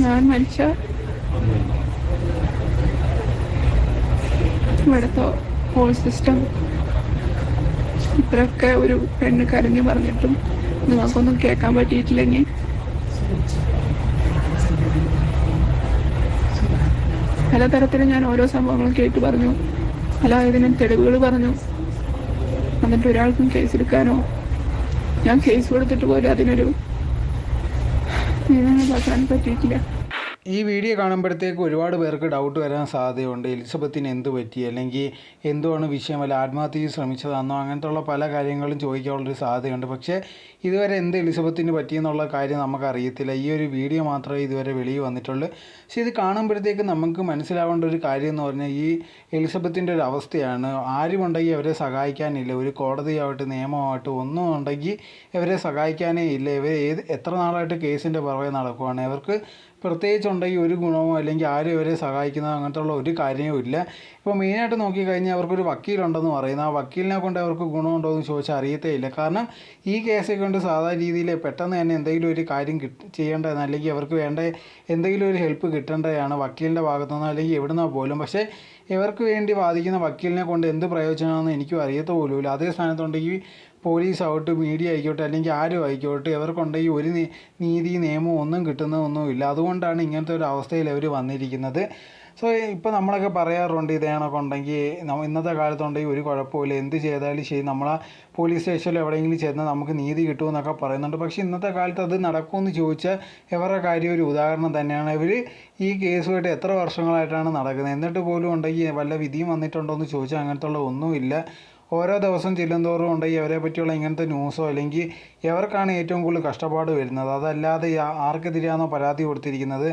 ഞാൻ മരിച്ച ഇവിടുത്തെ ഹോൾ സിസ്റ്റം ഇത്രയൊക്കെ ഒരു പെണ്ണ് കരഞ്ഞു പറഞ്ഞിട്ടും നിങ്ങൾക്കൊന്നും കേൾക്കാൻ പറ്റിയിട്ടില്ലെങ്കിൽ പലതരത്തിലും ഞാൻ ഓരോ സംഭവങ്ങളും കേട്ട് പറഞ്ഞു. പല ഇതിനും തെളിവുകൾ പറഞ്ഞു. എന്നിട്ട് ഒരാൾക്കും കേസെടുക്കാനോ ഞാൻ കേസ് കൊടുത്തിട്ട് പോലും അതിനൊരു என்னென்ன பார்க்கலான்னு பார்த்துருக்கீங்களா ഈ വീഡിയോ കാണുമ്പോഴത്തേക്ക് ഒരുപാട് പേർക്ക് ഡൗട്ട് വരാൻ സാധ്യതയുണ്ട്. എലിസബത്തിന് എന്ത് പറ്റി? അല്ലെങ്കിൽ എന്തുവാണ് വിഷയം? അല്ല ആത്മഹത്യ ശ്രമിച്ചതാണോ അങ്ങനത്തുള്ള പല കാര്യങ്ങളും ചോദിക്കാനുള്ളൊരു സാധ്യതയുണ്ട്. പക്ഷേ ഇതുവരെ എന്ത് എലിസബത്തിന് പറ്റിയെന്നുള്ള കാര്യം നമുക്കറിയത്തില്ല. ഈ ഒരു വീഡിയോ മാത്രമേ ഇതുവരെ വെളിയിൽ വന്നിട്ടുള്ളൂ. പക്ഷേ ഇത് കാണുമ്പോഴത്തേക്ക് നമുക്ക് മനസ്സിലാവേണ്ട ഒരു കാര്യം എന്ന് പറഞ്ഞാൽ ഈ എലിസബത്തിന്റെ ഒരു അവസ്ഥയാണ്. ആരുമുണ്ടെങ്കിൽ അവരെ സഹായിക്കാനില്ല. ഒരു കോടതിയാവട്ടെ നിയമമാവട്ടെ ഒന്നും ഉണ്ടെങ്കിൽ ഇവരെ സഹായിക്കാനേ ഇല്ല. ഇവർ ഏത് എത്ര നാളായിട്ട് കേസിന്റെ പുറകെ നടക്കുവാണ്. ഇവർക്ക് പ്രത്യേകിച്ച് ഈ ഒരു ഗുണമോ അല്ലെങ്കിൽ ആരും ഇവരെ സഹായിക്കുന്നതോ അങ്ങനത്തെയുള്ള ഒരു കാര്യവും ഇല്ല. ഇപ്പോൾ മെയിനായിട്ട് നോക്കിക്കഴിഞ്ഞാൽ അവർക്കൊരു വക്കീലുണ്ടെന്ന് പറയുന്നത് ആ വക്കീലിനെ കൊണ്ട് അവർക്ക് ഗുണമുണ്ടോ എന്ന് ചോദിച്ചാൽ അറിയത്തേ ഇല്ല കാരണം ഈ കേസൊക്കെ കൊണ്ട് സാധാരണ രീതിയിൽ പെട്ടെന്ന് തന്നെ എന്തെങ്കിലും ഒരു കാര്യം ചെയ്യേണ്ടതെന്ന് അല്ലെങ്കിൽ അവർക്ക് വേണ്ട എന്തെങ്കിലും ഒരു ഹെൽപ്പ് കിട്ടേണ്ടതാണ് വക്കീലിന്റെ ഭാഗത്തുനിന്ന് അല്ലെങ്കിൽ എവിടുന്നാ പോലും. പക്ഷേ ഇവർക്ക് വേണ്ടി വാദിക്കുന്ന വക്കീലിനെ കൊണ്ട് എന്ത് പ്രയോജനമാണെന്ന് എനിക്കും അറിയത്ത പോലുമില്ല. അതേ സ്ഥാനത്തുണ്ടെങ്കിൽ പോലീസ് ആവട്ടെ മീഡിയ ആയിക്കോട്ടെ അല്ലെങ്കിൽ ആരും ആയിക്കോട്ടെ ഇവർക്കുണ്ടെങ്കിൽ ഒരു നീതി നിയമവും ഒന്നും കിട്ടുന്നതൊന്നുമില്ല. അതുകൊണ്ടാണ് ഇങ്ങനത്തെ ഒരു അവസ്ഥയിൽ അവർ വന്നിരിക്കുന്നത്. സോ ഇപ്പോൾ നമ്മളൊക്കെ പറയാറുണ്ട് ഇതേണൊക്കെ ഉണ്ടെങ്കിൽ ഇന്നത്തെ കാലത്തുണ്ടെങ്കിൽ ഒരു കുഴപ്പമില്ല എന്ത് ചെയ്താലും ശരി നമ്മളെ പോലീസ് സ്റ്റേഷനിൽ എവിടെയെങ്കിലും ചെന്നാൽ നമുക്ക് നീതി കിട്ടുമെന്നൊക്കെ പറയുന്നുണ്ട്. പക്ഷേ ഇന്നത്തെ കാലത്ത് അത് നടക്കുമെന്ന് ചോദിച്ചാൽ ഇവരുടെ കാര്യം ഒരു ഉദാഹരണം തന്നെയാണ്. ഇവർ ഈ കേസുമായിട്ട് എത്ര വർഷങ്ങളായിട്ടാണ് നടക്കുന്നത്? എന്നിട്ട് പോലും ഉണ്ടെങ്കിൽ വല്ല വിധിയും വന്നിട്ടുണ്ടോ എന്ന് ചോദിച്ചാൽ അങ്ങനത്തെ ഉള്ള ഒന്നുമില്ല. ഓരോ ദിവസം ചെല്ലുന്തോറും ഉണ്ടെങ്കിൽ അവരെ പറ്റിയുള്ള ഇങ്ങനത്തെ ന്യൂസോ അല്ലെങ്കിൽ എവർക്കാണ് ഏറ്റവും കൂടുതൽ കഷ്ടപ്പാട് വരുന്നത്. അതല്ലാതെ ആർക്കെതിരെയാണോ പരാതി കൊടുത്തിരിക്കുന്നത്?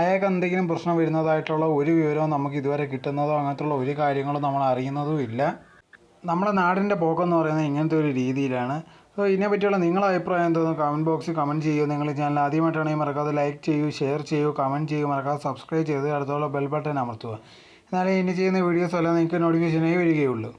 അയാൾക്ക് എന്തെങ്കിലും പ്രശ്നം വരുന്നതായിട്ടുള്ള ഒരു വിവരവും നമുക്ക് ഇതുവരെ കിട്ടുന്നതോ അങ്ങനത്തുള്ള ഒരു കാര്യങ്ങളും നമ്മൾ അറിയുന്നതും ഇല്ല. നമ്മുടെ നാടിന്റെ പോക്കെന്ന് പറയുന്നത് ഇങ്ങനത്തെ ഒരു രീതിയിലാണ്. സോ ഇതിനെ പറ്റിയുള്ള നിങ്ങളുടെ അഭിപ്രായം എന്തോന്ന് കമന്റ് ബോക്സിൽ കമന്റ് ചെയ്യൂ. നിങ്ങൾ ചാനൽ ആദ്യമായിട്ടാണെങ്കിൽ മറക്കാതെ ലൈക്ക് ചെയ്യൂ ഷെയർ ചെയ്യൂ കമന്റ് ചെയ്യൂ. മറക്കാതെ സബ്സ്ക്രൈബ് ചെയ്ത് അടുത്തുള്ള ബെൽ ബട്ടൺ അമർത്തുക. എന്നാലേ ഇനി ചെയ്യുന്ന വീഡിയോസ് എല്ലാം നിങ്ങൾക്ക് നോട്ടിഫിക്കേഷനായി വരികയുള്ളൂ.